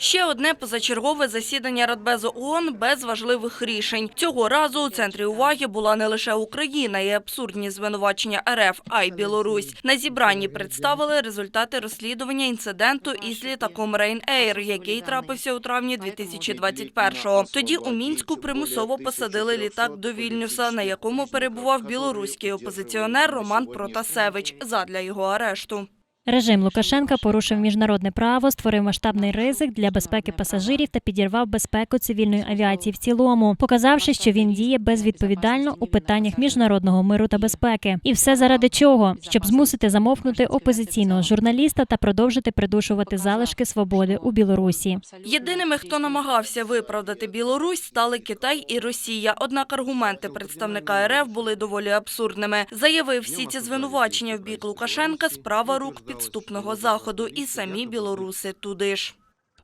Ще одне позачергове засідання Радбезу ООН без важливих рішень. Цього разу у центрі уваги була не лише Україна і абсурдні звинувачення РФ, а й Білорусь. На зібранні представили результати розслідування інциденту із літаком Ryanair, який трапився у травні 2021-го. Тоді у Мінську примусово посадили літак до Вільнюса, на якому перебував білоруський опозиціонер Роман Протасевич задля його арешту. Режим Лукашенка порушив міжнародне право, створив масштабний ризик для безпеки пасажирів та підірвав безпеку цивільної авіації в цілому, показавши, що він діє безвідповідально у питаннях міжнародного миру та безпеки. І все заради чого? Щоб змусити замовкнути опозиційного журналіста та продовжити придушувати залишки свободи у Білорусі. Єдиними, хто намагався виправдати Білорусь, стали Китай і Росія. Однак аргументи представника РФ були доволі абсурдними. Заявив, всі ці звинувачення в бік Лукашенка – справа рук підступного заходу, і самі білоруси туди ж.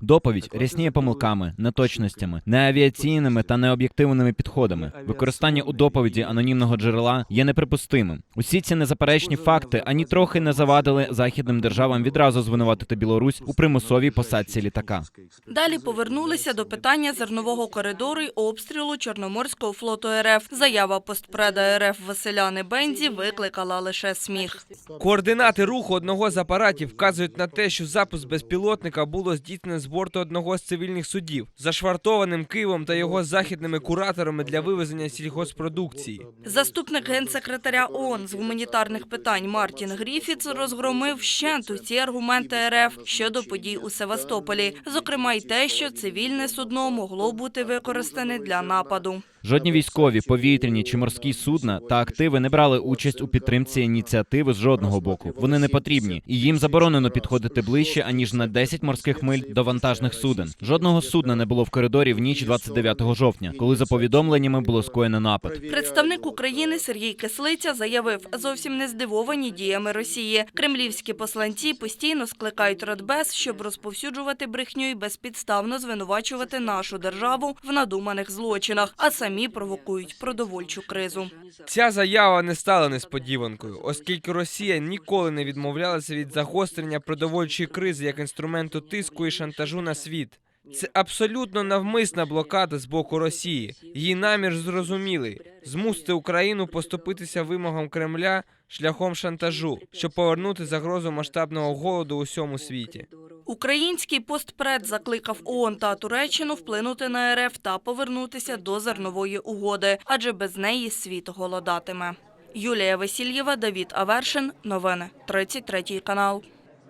Доповідь рясніє помилками, неточностями, неавіаційними та необ'єктивними підходами. Використання у доповіді анонімного джерела є неприпустимим. Усі ці незаперечні факти ані трохи не завадили західним державам відразу звинуватити Білорусь у примусовій посадці літака. Далі повернулися до питання зернового коридору й обстрілу Чорноморського флоту РФ. Заява постпреда РФ Василяни Бензі викликала лише сміх. Координати руху одного з апаратів вказують на те, що запуск безпілотника було здійснено з борту одного з цивільних судів, зашвартованим Києвом та його західними кураторами для вивезення сільгоспродукції. Заступник генсекретаря ООН з гуманітарних питань Мартін Гріфіц розгромив вщент усі аргументи РФ щодо подій у Севастополі, зокрема й те, що цивільне судно могло бути використане для нападу. Жодні військові, повітряні чи морські судна та активи не брали участь у підтримці ініціативи з жодного боку. Вони не потрібні, і їм заборонено підходити ближче аніж на 10 морських миль до вантажних суден. Жодного судна не було в коридорі в ніч 29 жовтня, коли за повідомленнями було скоєно напад. Представник України Сергій Кислиця заявив, зовсім не здивовані діями Росії. Кремлівські посланці постійно скликають Радбез, щоб розповсюджувати брехню і безпідставно звинувачувати нашу державу в надуманих злочинах, а самі провокують продовольчу кризу. Ця заява не стала несподіванкою, оскільки Росія ніколи не відмовлялася від загострення продовольчої кризи як інструменту тиску і шантажу на світ. Це абсолютно навмисна блокада з боку Росії. Її намір зрозумілий змусити Україну поступитися вимогам Кремля шляхом шантажу, щоб повернути загрозу масштабного голоду у всьому світі. Український постпред закликав ООН та Туреччину вплинути на РФ та повернутися до зернової угоди, адже без неї світ голодатиме. Юлія Васильєва, Давід Авершин. Новини 33 канал.